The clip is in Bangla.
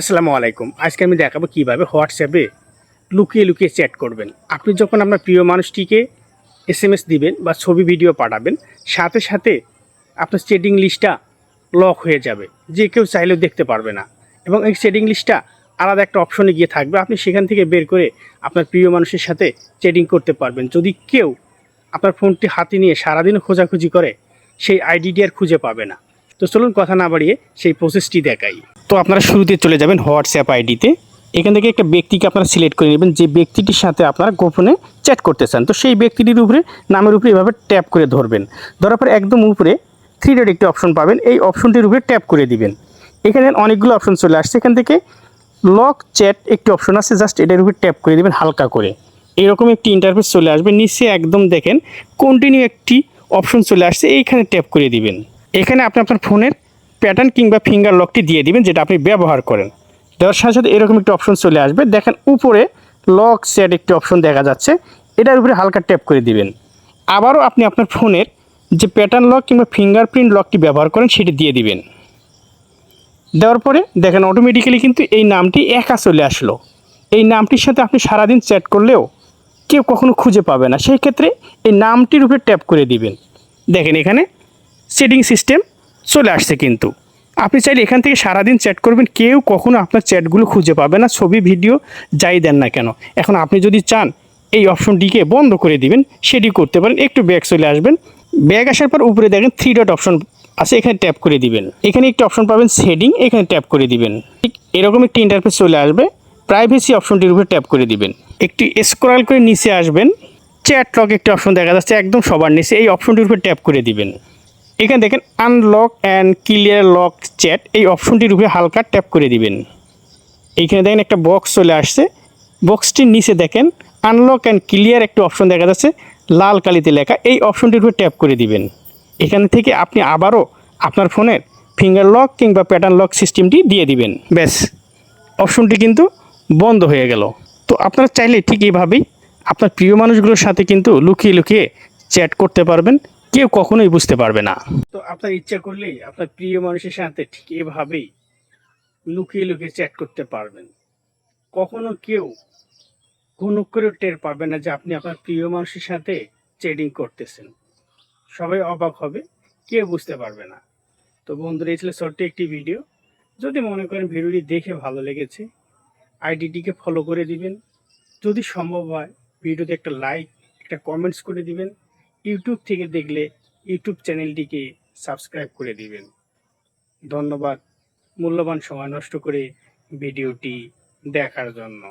আসসালামু আলাইকুম। আজকে আমি দেখাবো কীভাবে হোয়াটসঅ্যাপে লুকিয়ে লুকিয়ে চ্যাট করবেন। আপনি যখন আপনার প্রিয় মানুষটিকে এস এম এস দিবেন বা ছবি ভিডিও পাঠাবেন, সাথে সাথে আপনার চ্যাটিং লিস্টটা লক হয়ে যাবে। যে কেউ চাইলেও দেখতে পারবে না। এবং এই চ্যাটিং লিস্টটা আলাদা একটা অপশনে গিয়ে থাকবে। আপনি সেখান থেকে বের করে আপনার প্রিয় মানুষের সাথে চ্যাটিং করতে পারবেন। যদি কেউ আপনার ফোনটি হাতে নিয়ে সারাদিনও খোঁজাখুঁজি করে, সেই আইডিটি আর খুঁজে পাবে না। তো চলুন কথা না বাড়িয়ে সেই প্রসেসটি দেখাই। তো আপনারা শুরুতে চলে যাবেন হোয়াটসঅ্যাপ আইডিতে। এখান থেকে একটা ব্যক্তিকে আপনারা সিলেক্ট করে নেবেন, যে ব্যক্তিটির সাথে আপনারা গোপনে চ্যাট করতে চান। তো সেই ব্যক্তিটির উপরে, নামের উপরে এভাবে ট্যাপ করে ধরবেন। ধরার পর একদম উপরে থ্রি ডট একটি অপশন পাবেন। এই অপশনটির উপরে ট্যাপ করে দিবেন। এখানে অনেকগুলো অপশন চলে আসছে। এখান থেকে লক চ্যাট একটি অপশন আছে। জাস্ট এটার উপরে ট্যাপ করে দিবেন হালকা করে। এরকম একটি ইন্টারফেস চলে আসবে। নিচে একদম দেখেন কন্টিনিউ একটি অপশন চলে আসছে। এইখানে ট্যাপ করে দিবেন। এখানে আপনি আপনার ফোনের প্যাটার্ন কিংবা ফিঙ্গার লকটি দিয়ে দিবেন, যেটা আপনি ব্যবহার করেন। দেওয়ার সাথে সাথে এরকম একটি অপশন চলে আসবে। দেখেন উপরে লক সেট একটি অপশন দেখা যাচ্ছে। এটার উপরে হালকা ট্যাপ করে দিবেন। আবারও আপনি আপনার ফোনের যে প্যাটার্ন লক কিংবা ফিঙ্গারপ্রিন্ট লকটি ব্যবহার করেন, সেটি দিয়ে দিবেন। দেওয়ার পরে দেখেন অটোমেটিক্যালি কিন্তু এই নামটি একা চলে আসলো। এই নামটির সাথে আপনি সারাদিন চ্যাট করলেও কেউ কখনো খুঁজে পাবে না। সেই ক্ষেত্রে এই নামটির উপরে ট্যাপ করে দিবেন। দেখেন এখানে সেটিং সিস্টেম চলে আসছে কিন্তু। আপনি চাইলে এখান থেকে সারাদিন চ্যাট করবেন, কেউ কখনো আপনার চ্যাটগুলো খুঁজে পাবে না, ছবি ভিডিও যাই দেন না কেন। এখন আপনি যদি চান, এই অপশনটিকে বন্ধ করে দিবেন, সেটি করতে পারেন, একটু ব্যাগ চলে আসবেন। ব্যাগ আসার পর উপরে দেখেন থ্রি ডট অপশন আছে, এখানে ট্যাপ করে দিবেন। এখানে একটি অপশন পাবেন সেটিং এখানে ট্যাপ করে দিবেন। ঠিক এরকম একটি ইন্টারফেস চলে আসবে প্রাইভেসি অপশনটির উপরে ট্যাপ করে দিবেন। একটি স্ক্রল করে নিচে আসবেন চ্যাট লক একটি অপশন দেখা যাচ্ছে, একদম সবার নিচে, এই অপশনটির উপরে ট্যাপ করে দিবেন। এখানে দেখেন unlock and clear lock chat এই অপশনটির উপরে হালকা ট্যাপ করে দিবেন। এইখানে দেখেন একটা বক্স চলে আসছে। বক্সটির নিচে দেখেন আনলক অ্যান্ড ক্লিয়ার একটা অপশন দেখা যাচ্ছে, লাল কালিতে লেখা। এই অপশনটির উপরে ট্যাপ করে দিবেন। এখান থেকে আপনি আবারও আপনার ফোনের ফিঙ্গার লক কিংবা প্যাটার্ন লক সিস্টেমটি দিয়ে দিবেন। ব্যাস অপশনটি কিন্তু বন্ধ হয়ে গেল। তো আপনারা চাইলে ঠিক এইভাবেই আপনার প্রিয় মানুষগুলোর সাথে কিন্তু লুকিয়ে লুকিয়ে চ্যাট করতে পারবেন। কেউ কখনোই বুঝতে পারবে না। তো আপনার ইচ্ছা করলেই আপনার প্রিয় মানুষের সাথে ঠিক এভাবেই লুকিয়ে লুকিয়ে চ্যাট করতে পারবেন। কখনো কেউ কোনো করে টের পাবে না যে আপনি আপনার প্রিয় মানুষের সাথে চ্যাটিং করতেছেন। সবাই অবাক হবে, কেউ বুঝতে পারবে না। তো বন্ধুরা, এই ছিল ছোট্ট একটি ভিডিও যদি মনে করেন ভিডিওটি দেখে ভালো লেগেছে, আইডিটিকে ফলো করে দিবেন। যদি সম্ভব হয়, ভিডিওতে একটা লাইক একটা কমেন্টস করে দিবেন। ইউটিউব থেকে দেখলে ইউটিউব চ্যানেলটিকে সাবস্ক্রাইব করে দিবেন। ধন্যবাদ। মূল্যবান সময় নষ্ট করে ভিডিওটি দেখার জন্য।